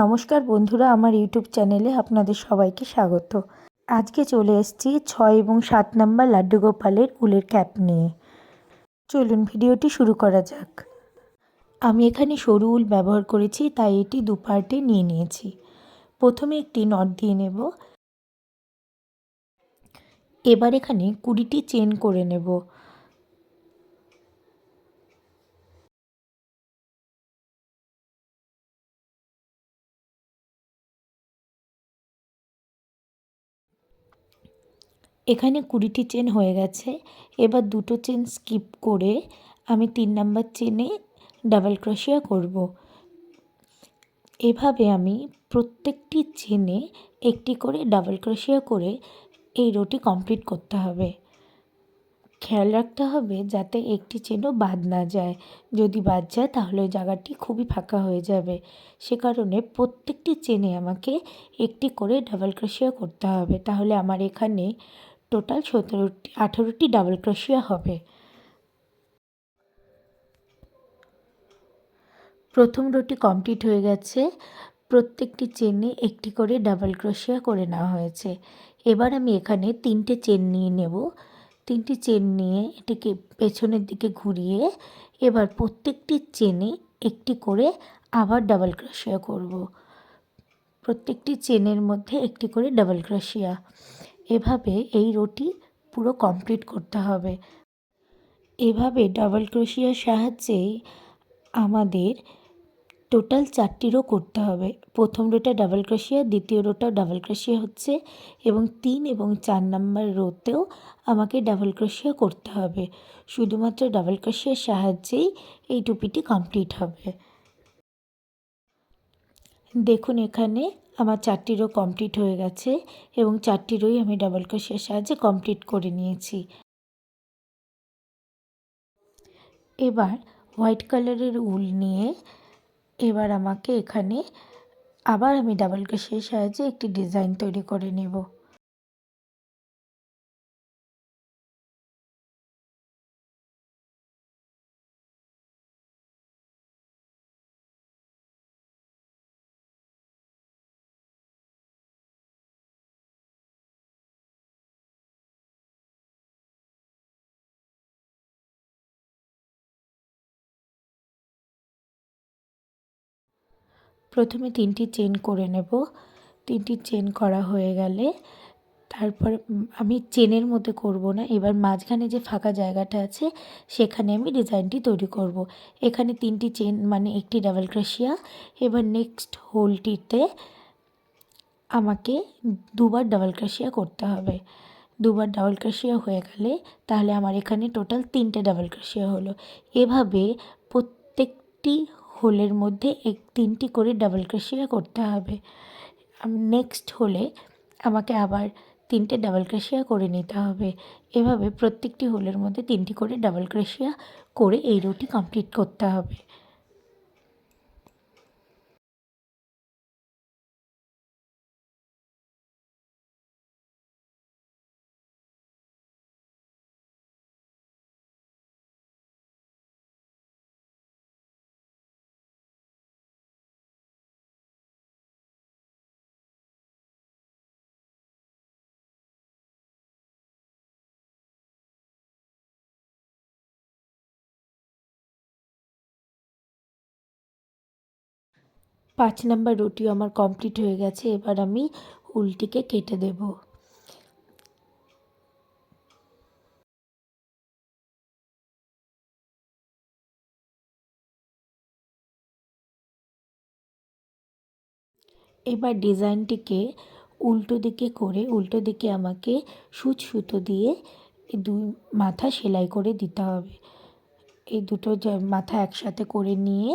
নমস্কার বন্ধুরা, আমার ইউটিউব চ্যানেলে আপনাদের সবাইকে স্বাগত। আজকে চলে এসেছি ছয় এবং সাত নম্বর লাড্ডু গোপালের উলের ক্যাপ নিয়ে। চলুন ভিডিওটি শুরু করা যাক। আমি এখানে সরু উল ব্যবহার করেছি, তাই এটি দু পার্টে নিয়ে নিয়েছি। প্রথমে একটি নট দিয়ে নেব। এবার এখানে কুড়িটি চেন করে নেব। এখানে কুড়িটি চেন হয়ে গেছে। এবার দুটো চেন স্কিপ করে আমি তিন নাম্বার চেনে ডাবল ক্রোশিয়া করব। এভাবে আমি প্রত্যেকটি চেনে একটি করে ডাবল ক্রোশিয়া করে এই রোটি কমপ্লিট করতে হবে। খেয়াল রাখতে হবে যাতে একটি চেনও বাদ না যায়। যদি বাদ যায় তাহলে জায়গাটি খুবই ফাঁকা হয়ে যাবে। সে কারণে প্রত্যেকটি চেনে আমাকে একটি করে ডাবল ক্রোশিয়া করতে হবে। তাহলে আমার এখানে টোটাল সতেরোটি, আঠেরোটি ডাবল ক্রোশিয়া হবে। প্রথম রোটি কমপ্লিট হয়ে গেছে। প্রত্যেকটি চেনে একটি করে ডাবল ক্রোশিয়া করে নেওয়া হয়েছে। এবার আমি এখানে তিনটে চেন নিয়ে নেব। তিনটি চেন নিয়ে এটিকে পেছনের দিকে ঘুরিয়ে এবার প্রত্যেকটি চেনে একটি করে আবার ডাবল ক্রোশিয়া করব। প্রত্যেকটি চেনের মধ্যে একটি করে ডাবল ক্রোশিয়া এভাবে এই রোটি পুরো কমপ্লিট করতে হবে। এভাবে ডাবল ক্রোশিয়ার সাহায্যেই আমাদের টোটাল চারটি রো করতে হবে। প্রথম রোটা ডাবল ক্রোশিয়া দ্বিতীয় রোটাও ডাবল ক্রোশিয়া হচ্ছে এবং তিন এবং চার নাম্বার রোতেও আমাকে ডাবল ক্রোশিয়া করতে হবে। শুধুমাত্র ডাবল ক্রোশিয়ার সাহায্যেই এই টুপিটি কমপ্লিট হবে। দেখুন এখানে আমার চারটিরও কমপ্লিট হয়ে গেছে এবং চারটি রোই আমি ডাবল ক্রোশের সাহায্যে কমপ্লিট করে নিয়েছি। এবার হোয়াইট কালারের উল নিয়ে এবার আমাকে এখানে আবার আমি ডাবল ক্রোশের সাহায্যে একটি ডিজাইন তৈরি করে নেব। প্রথমে তিনটি চেন করে নেব। তিনটি চেন করা হয়ে গেলে তারপর আমি চেনের মধ্যে করব না। এবার মাঝখানে যে ফাঁকা জায়গাটা আছে, সেখানে আমি ডিজাইনটি তৈরি করব। এখানে তিনটি চেন মানে একটি ডাবল ক্রোশিয়া। এবার নেক্সট হোলটিতে আমাকে দুবার ডাবল ক্রোশিয়া করতে হবে। দুবার ডাবল ক্রোশিয়া হয়ে গেলে তাহলে আমার এখানে টোটাল তিনটে ডাবল ক্রোশিয়া হলো। এভাবে প্রত্যেকটি হোলের মধ্যে এক তিনটি করে ডাবল ক্রেশিয়া করতে হবে। নেক্সট হোলে আমাকে আবার তিনটে ডাবল ক্রেশিয়া করে নিতে হবে। এভাবে প্রত্যেকটি হোলের মধ্যে তিনটি করে ডাবল ক্রেশিয়া করে এই রুটি কমপ্লিট করতে হবে। পাঁচ নাম্বার রুটিও আমার কমপ্লিট হয়ে গেছে, এবার আমি উলটিকে কেটে দেব। এবার ডিজাইনটিকে উল্টো দিকে করে, উল্টো দিকে আমাকে সুচ সুতো দিয়ে দুই মাথা সেলাই করে দিতে হবে। এই দুটো মাথা একসাথে করে নিয়ে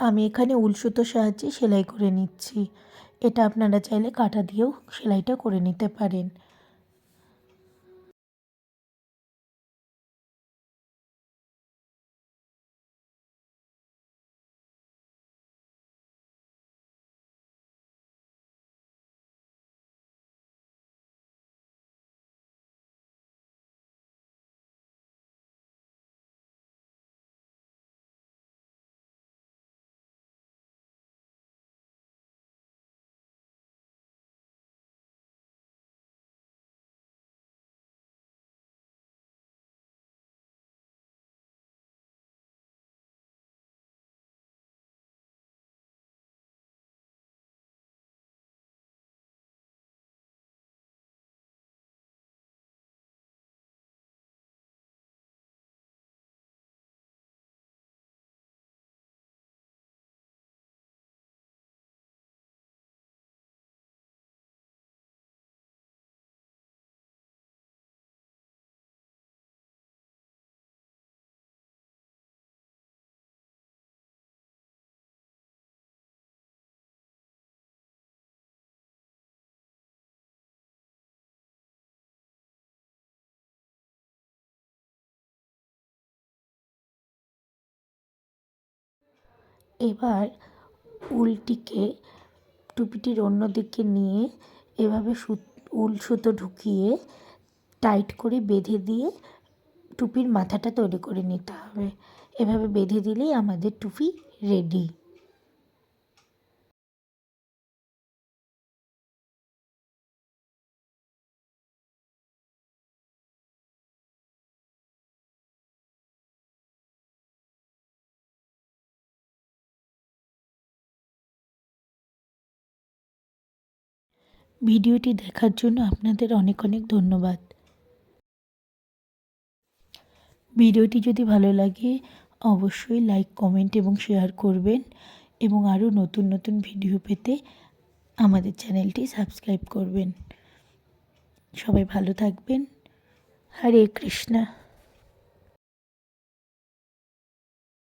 আমি এখানে উলসুতোর সাহায্যে সেলাই করে নিচ্ছি। এটা আপনারা চাইলে কাটা দিয়েও সেলাইটা করে নিতে পারেন। এবার উলটিকে টুপিটির অন্য দিকে নিয়ে এভাবে উল সুতো ঢুকিয়ে টাইট করে বেঁধে দিয়ে টুপির মাথাটা তৈরি করে নিতে হবে। এভাবে বেঁধে দিলেই আমাদের টুপি রেডি ভিডিওটি দেখার জন্য আপনাদের অনেক অনেক ধন্যবাদ। ভিডিওটি যদি ভালো লাগে, অবশ্যই লাইক, কমেন্ট এবং শেয়ার করবেন এবং আরও নতুন নতুন ভিডিও পেতে আমাদের চ্যানেলটি সাবস্ক্রাইব করবেন। সবাই ভালো থাকবেন। হরে কৃষ্ণা।